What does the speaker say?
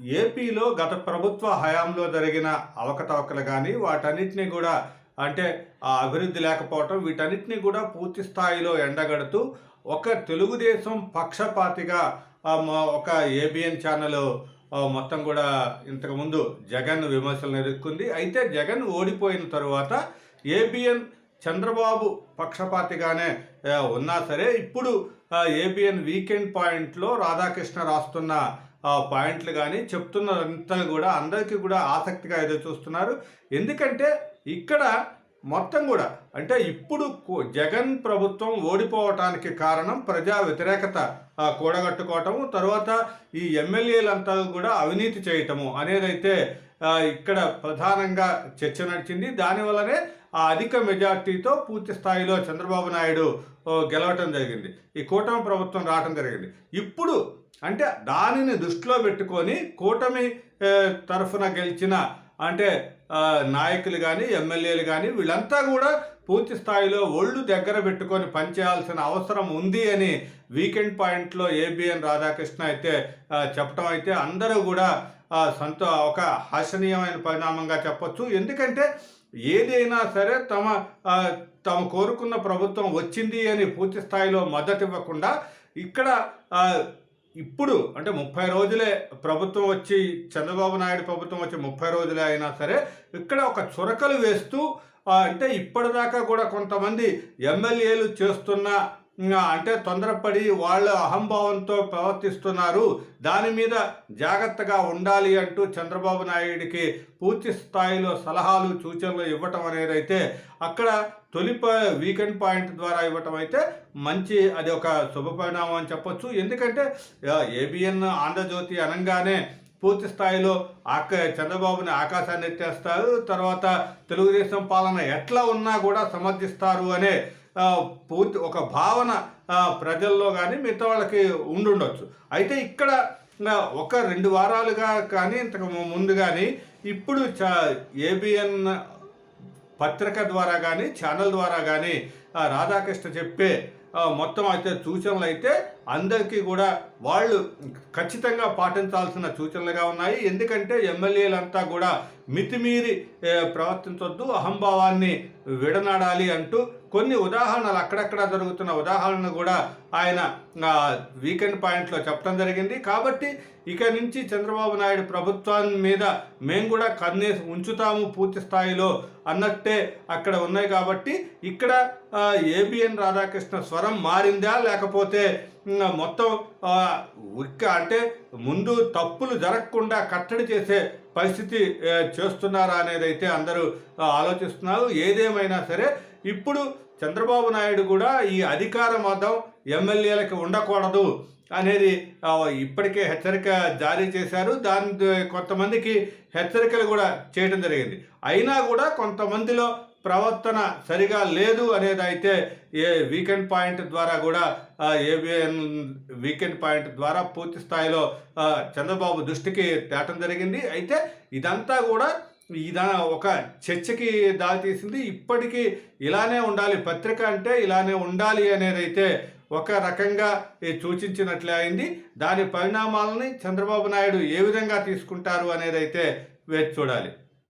ఏపీలో గత ప్రభుత్వ హయాంలో జరిగిన అవకతవకలు కానీ వాటన్నిటిని కూడా అంటే ఆ అభివృద్ధి లేకపోవటం వీటన్నిటిని కూడా పూర్తి స్థాయిలో ఎండగడుతూ ఒక తెలుగుదేశం పక్షపాతిగా ఒక ఏబిఎన్ ఛానల్ మొత్తం కూడా ఇంతకుముందు జగన్ విమర్శలు ఎదుర్కొంది అయితే జగన్ ఓడిపోయిన తరువాత ఏబిఎన్ చంద్రబాబు పక్షపాతిగానే ఉన్నా సరే ఇప్పుడు ఏబిఎన్ వీకెండ్ పాయింట్లో రాధాకృష్ణ రాస్తున్న పాయింట్లు కానీ చెప్తున్నదంతా కూడా అందరికీ కూడా ఆసక్తిగా ఏదో చూస్తున్నారు. ఎందుకంటే ఇక్కడ మొత్తం కూడా అంటే ఇప్పుడు జగన్ ప్రభుత్వం ఓడిపోవటానికి కారణం ప్రజా వ్యతిరేకత కూడగట్టుకోవటము తర్వాత ఈ ఎమ్మెల్యేలంతా కూడా అవినీతి చేయటము అనేదైతే ఇక్కడ ప్రధానంగా చర్చ నడిచింది. దానివల్లనే ఆ అధిక మెజార్టీతో పూర్తి స్థాయిలో చంద్రబాబు నాయుడు గెలవటం జరిగింది. ఈ కూటమి ప్రభుత్వం రావటం జరిగింది. ఇప్పుడు అంటే దానిని దృష్టిలో పెట్టుకొని కూటమి తరఫున గెలిచిన అంటే నాయకులు కానీ ఎమ్మెల్యేలు కానీ వీళ్ళంతా కూడా పూర్తి స్థాయిలో ఒళ్ళు దగ్గర పెట్టుకొని పనిచేయాల్సిన అవసరం ఉంది అని వీకెండ్ పాయింట్లో ఏబిఎన్ రాధాకృష్ణ అయితే చెప్పడం అయితే అందరూ కూడా సంతో ఒక హర్షణీయమైన పరిణామంగా చెప్పొచ్చు. ఎందుకంటే ఏదైనా సరే తమ తాము కోరుకున్న ప్రభుత్వం వచ్చింది అని పూర్తి స్థాయిలో మద్దతు ఇవ్వకుండా ఇక్కడ ఇప్పుడు అంటే ముప్పై రోజులే ప్రభుత్వం వచ్చి చంద్రబాబు నాయుడు ప్రభుత్వం వచ్చి ముప్పై రోజులే అయినా సరే ఇక్కడ ఒక చురకలు వేస్తూ అంటే ఇప్పటిదాకా కూడా కొంతమంది ఎమ్మెల్యేలు చేస్తున్న అంటే తొందరపడి వాళ్ళ అహంభావంతో ప్రవర్తిస్తున్నారు. దాని మీద జాగ్రత్తగా ఉండాలి అంటూ చంద్రబాబు నాయుడికి పూర్తి స్థాయిలో సలహాలు సూచనలు ఇవ్వటం అనేది అయితే అక్కడ తొలి ప- వీకెండ్ పాయింట్ ద్వారా ఇవ్వటం అయితే మంచి అది ఒక శుభ పరిణామం అని చెప్పొచ్చు. ఎందుకంటే ఏబిఎన్ ఆంధ్రజ్యోతి అనగానే పూర్తి స్థాయిలో ఆక చంద్రబాబుని ఆకాశాన్ని ఎత్తేస్తారు. తర్వాత తెలుగుదేశం పాలన ఎట్లా ఉన్నా కూడా సమర్థిస్తారు అనే పూర్తి ఒక భావన ప్రజల్లో కానీ మిగతా వాళ్ళకి ఉండుండొచ్చు. అయితే ఇక్కడ ఒక రెండు వారాలుగా కానీ ఇంతకు ముందు కానీ ఇప్పుడు చ ఏబిఎన్ పత్రిక ద్వారా కానీ ఛానల్ ద్వారా కానీ రాధాకృష్ణ చెప్పే మొత్తం అయితే సూచనలు అయితే అందరికీ కూడా వాళ్ళు ఖచ్చితంగా పాటించాల్సిన సూచనలుగా ఉన్నాయి. ఎందుకంటే ఎమ్మెల్యేలంతా కూడా మితిమీరి ప్రవర్తించొద్దు అహంభావాన్ని విడనాడాలి అంటూ కొన్ని ఉదాహరణలు అక్కడక్కడ జరుగుతున్న ఉదాహరణలు కూడా ఆయన వీకెండ్ పాయింట్లో చెప్పడం జరిగింది. కాబట్టి ఇక నుంచి చంద్రబాబు నాయుడు ప్రభుత్వాన్ని మీద మేము కూడా కన్నేసి ఉంచుతాము పూర్తి స్థాయిలో అన్నట్టే అక్కడ ఉన్నాయి. కాబట్టి ఇక్కడ ఏబిఎన్ రాధాకృష్ణ స్వరం మారిందా? లేకపోతే మొత్తం ఉక్క అంటే ముందు తప్పులు జరగకుండా కట్టడి చేసే పరిస్థితి చేస్తున్నారా అనేది అయితే అందరూ ఆలోచిస్తున్నారు. ఏదేమైనా సరే ఇప్పుడు చంద్రబాబు నాయుడు కూడా ఈ అధికార మతం ఎమ్మెల్యేలకు ఉండకూడదు. అనేది ఇప్పటికే హెచ్చరిక జారీ చేశారు. దాని కొంతమందికి హెచ్చరికలు కూడా చేయడం జరిగింది. అయినా కూడా కొంతమందిలో ప్రవర్తన సరిగా లేదు అనేది అయితే ఏ వీకెండ్ పాయింట్ ద్వారా కూడా ఏబిఎన్ వీకెండ్ పాయింట్ ద్వారా పూర్తి స్థాయిలో చంద్రబాబు దృష్టికి తేటం జరిగింది. అయితే ఇదంతా కూడా ఇదా ఒక చర్చకి దారితీసింది. ఇప్పటికీ ఇలానే ఉండాలి. పత్రిక అంటే ఇలానే ఉండాలి అనేది అయితే ఒక రకంగా సూచించినట్లే అయింది. దాని పరిణామాలని చంద్రబాబు నాయుడు ఏ విధంగా తీసుకుంటారు అనేది అయితే వేచి చూడాలి.